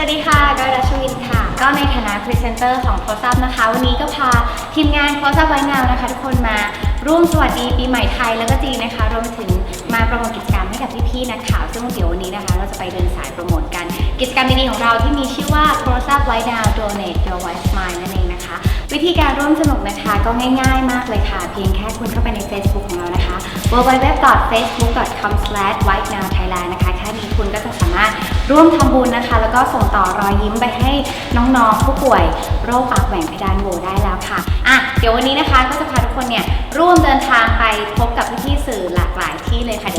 วัสดีค่ะกอยรัชวินค่ะ ก็ในฐานะพรีเซนเตอร์ของโคซับนะคะ วันนี้ก็พาทีมงานโคซับไว้นาวนะคะ ทุกคนมาร่วมสวัสดีปีใหม่ไทยแล้วก็จีนนะคะ รวมถึงมาโปรโมทกิจกรรมให้กับพี่ๆนักข่าว ซึ่งเดี๋ยววันนี้นะคะ เราจะไปเดินสายโปรโมทกัน กิจกรรมดีๆของเราที่มีชื่อว่าโคซับไว้นาว donate your white smile นั่นเองนะคะ วิธีการร่วมสนุกนะคะก็ง่ายๆ มากเลยค่ะ เพียงแค่คุณเข้าไปใน Facebook ของเรานะคะ www.facebook.com/whitenowthailand นะคะ ร่วมทำบุญนะคะ แล้วก็ส่งต่อรอยยิ้มไปให้น้องๆ ผู้ป่วยโรคปากแหว่งเพดานโหวได้แล้วค่ะอะ เดี๋ยววันนี้นะคะก็จะพาทุกคนเนี่ยร่วมเดินทางไปพบกับพี่ๆสื่อหลากหลายที่เลยค่ะ